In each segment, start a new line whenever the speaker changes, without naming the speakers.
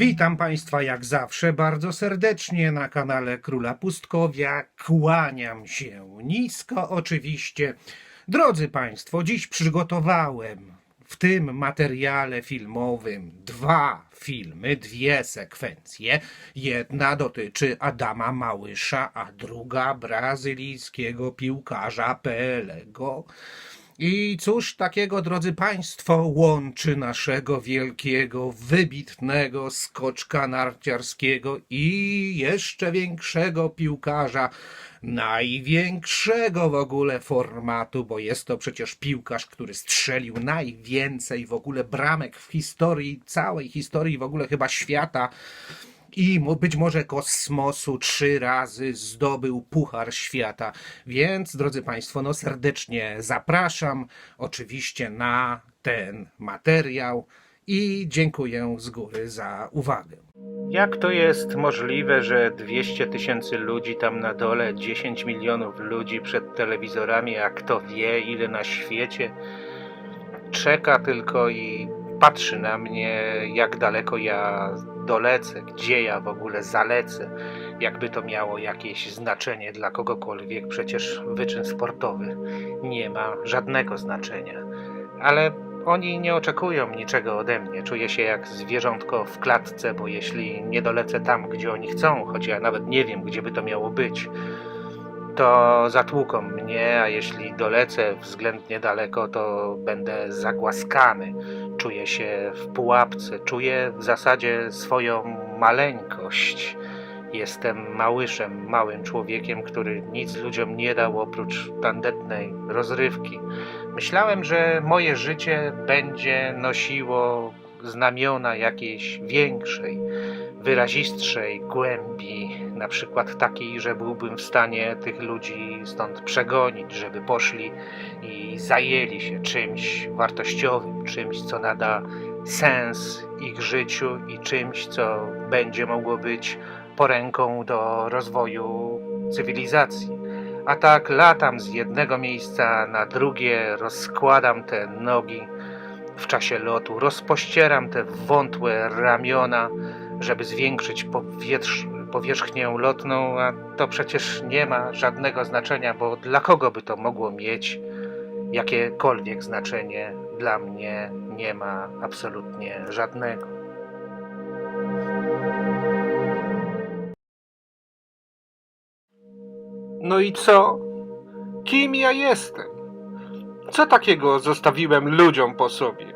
Witam Państwa jak zawsze bardzo serdecznie na kanale Króla Pustkowia. Kłaniam się nisko oczywiście. Drodzy Państwo, dziś przygotowałem w tym materiale filmowym dwa filmy, dwie sekwencje. Jedna dotyczy Adama Małysza, a druga brazylijskiego piłkarza Pelego. I cóż takiego, drodzy Państwo, łączy naszego wielkiego, wybitnego skoczka narciarskiego i jeszcze większego piłkarza, największego w ogóle formatu, bo jest to przecież piłkarz, który strzelił najwięcej w ogóle bramek w historii, całej historii w ogóle chyba świata i być może kosmosu trzy razy zdobył Puchar Świata. Więc, drodzy Państwo, no serdecznie zapraszam oczywiście na ten materiał i dziękuję z góry za uwagę. Jak to jest możliwe, że 200 tysięcy ludzi tam na dole, 10 milionów ludzi przed telewizorami, a kto wie ile na świecie, czeka tylko i patrzy na mnie, jak daleko ja dolecę, gdzie ja w ogóle zalecę, jakby to miało jakieś znaczenie dla kogokolwiek. Przecież wyczyn sportowy nie ma żadnego znaczenia. Ale oni nie oczekują niczego ode mnie. Czuję się jak zwierzątko w klatce, bo jeśli nie dolecę tam, gdzie oni chcą, choć ja nawet nie wiem, gdzie by to miało być, to zatłuką mnie, a jeśli dolecę względnie daleko, to będę zagłaskany. Czuję się w pułapce, czuję w zasadzie swoją maleńkość. Jestem małyszem, małym człowiekiem, który nic ludziom nie dał oprócz tandetnej rozrywki. Myślałem, że moje życie będzie nosiło znamiona jakiejś większej, wyrazistszej głębi, na przykład takiej, że byłbym w stanie tych ludzi stąd przegonić, żeby poszli i zajęli się czymś wartościowym, czymś, co nada sens ich życiu i czymś, co będzie mogło być poręką do rozwoju cywilizacji. A tak latam z jednego miejsca na drugie, rozkładam te nogi w czasie lotu, rozpościeram te wątłe ramiona, żeby zwiększyć powietrz, powierzchnię lotną, a to przecież nie ma żadnego znaczenia, bo dla kogo by to mogło mieć jakiekolwiek znaczenie? Dla mnie nie ma absolutnie żadnego. No i co? Kim ja jestem? Co takiego zostawiłem ludziom po sobie?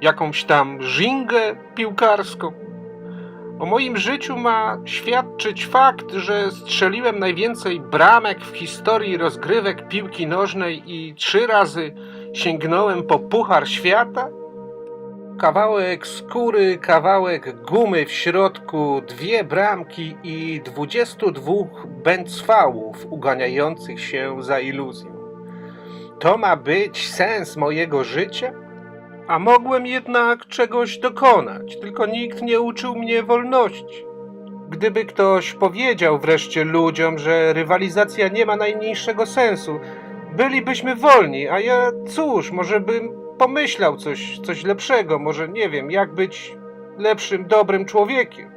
Jakąś tam żingę piłkarską? O moim życiu ma świadczyć fakt, że strzeliłem najwięcej bramek w historii rozgrywek piłki nożnej i trzy razy sięgnąłem po Puchar Świata? Kawałek skóry, kawałek gumy w środku, dwie bramki i 22 bęcwałów uganiających się za iluzją. To ma być sens mojego życia? A mogłem jednak czegoś dokonać, tylko nikt nie uczył mnie wolności. Gdyby ktoś powiedział wreszcie ludziom, że rywalizacja nie ma najmniejszego sensu, bylibyśmy wolni, a ja cóż, może bym pomyślał coś, coś lepszego, może nie wiem, jak być lepszym, dobrym człowiekiem.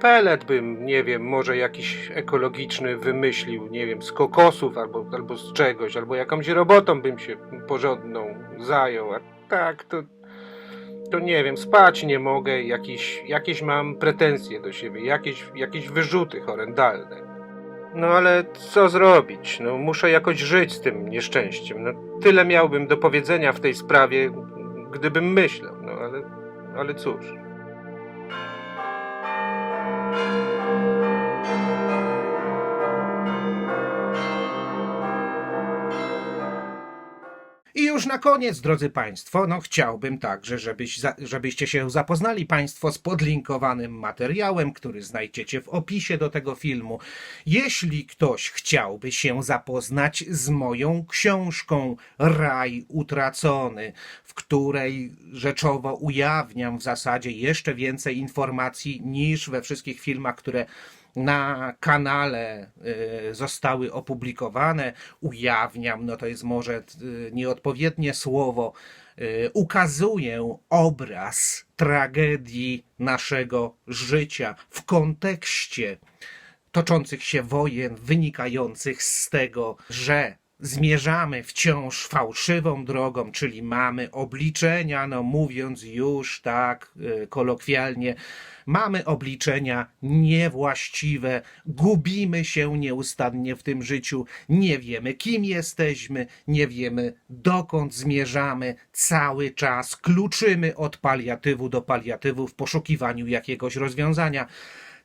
Pelet bym, nie wiem, może jakiś ekologiczny wymyślił, nie wiem, z kokosów albo, albo z czegoś, albo jakąś robotą bym się porządną zajął, tak to, to nie wiem, spać nie mogę, jakieś, jakieś mam pretensje do siebie, jakieś, jakieś wyrzuty horrendalne. No ale co zrobić? No, muszę jakoś żyć z tym nieszczęściem. No, tyle miałbym do powiedzenia w tej sprawie, gdybym myślał, no ale, ale cóż. Już na koniec, drodzy Państwo, no chciałbym także, żebyś, żebyście się zapoznali Państwo z podlinkowanym materiałem, który znajdziecie w opisie do tego filmu. Jeśli ktoś chciałby się zapoznać z moją książką Raj Utracony, w której rzeczowo ujawniam w zasadzie jeszcze więcej informacji niż we wszystkich filmach, które na kanale y, zostały opublikowane, ujawniam, no to jest może y, nieodpowiednie słowo, y, ukazuję obraz tragedii naszego życia, w kontekście toczących się wojen, wynikających z tego, że zmierzamy wciąż fałszywą drogą, czyli mamy obliczenia, no mówiąc już tak e, kolokwialnie, mamy obliczenia niewłaściwe, gubimy się nieustannie w tym życiu, nie wiemy kim jesteśmy, nie wiemy dokąd zmierzamy, cały czas kluczymy od paliatywu do paliatywu w poszukiwaniu jakiegoś rozwiązania.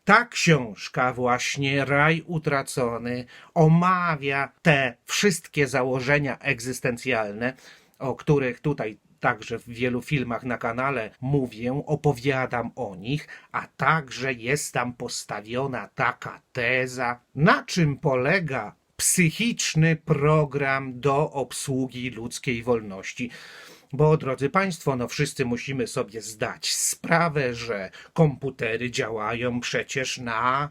Ta książka, właśnie Raj Utracony, omawia te wszystkie założenia egzystencjalne, o których tutaj także w wielu filmach na kanale mówię, opowiadam o nich, a także jest tam postawiona taka teza, na czym polega psychiczny program do obsługi ludzkiej wolności. Bo, drodzy Państwo, no wszyscy musimy sobie zdać sprawę, że komputery działają przecież na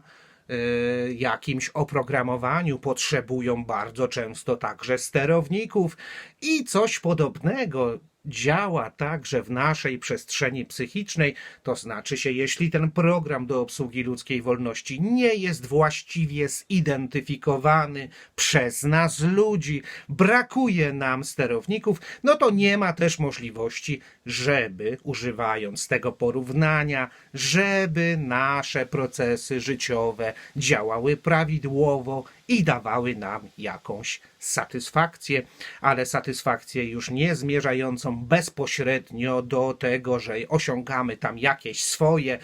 y, jakimś oprogramowaniu, potrzebują bardzo często także sterowników i coś podobnego działa także w naszej przestrzeni psychicznej, to znaczy się, jeśli ten program do obsługi ludzkiej wolności nie jest właściwie zidentyfikowany przez nas ludzi, brakuje nam sterowników, no to nie ma też możliwości, żeby używając tego porównania, żeby nasze procesy życiowe działały prawidłowo i dawały nam jakąś satysfakcję, ale satysfakcję już nie zmierzającą bezpośrednio do tego, że osiągamy tam jakieś swoje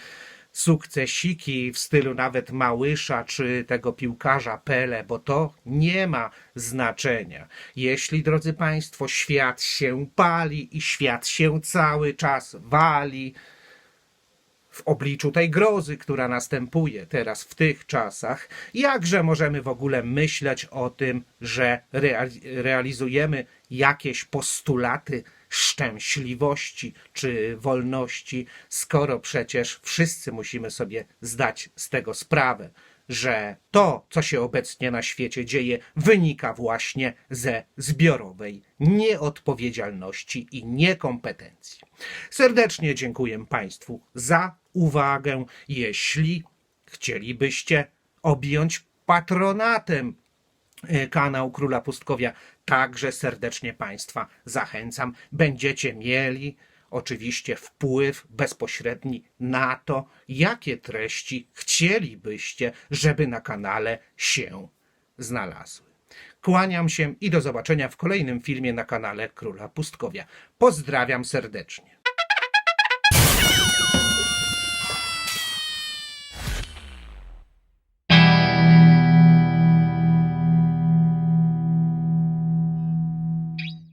sukcesiki w stylu nawet Małysza czy tego piłkarza Pele, bo to nie ma znaczenia. Jeśli, drodzy Państwo, świat się pali i świat się cały czas wali, w obliczu tej grozy, która następuje teraz w tych czasach, jakże możemy w ogóle myśleć o tym, że reali- realizujemy jakieś postulaty szczęśliwości czy wolności, skoro przecież wszyscy musimy sobie zdać z tego sprawę, że to, co się obecnie na świecie dzieje, wynika właśnie ze zbiorowej nieodpowiedzialności i niekompetencji. Serdecznie dziękuję Państwu za uwagę. Jeśli chcielibyście objąć patronatem e, kanał Króla Pustkowia, także serdecznie Państwa zachęcam. Będziecie mieli oczywiście wpływ bezpośredni na to, jakie treści chcielibyście, żeby na kanale się znalazły. Kłaniam się i do zobaczenia w kolejnym filmie na kanale Króla Pustkowia. Pozdrawiam serdecznie.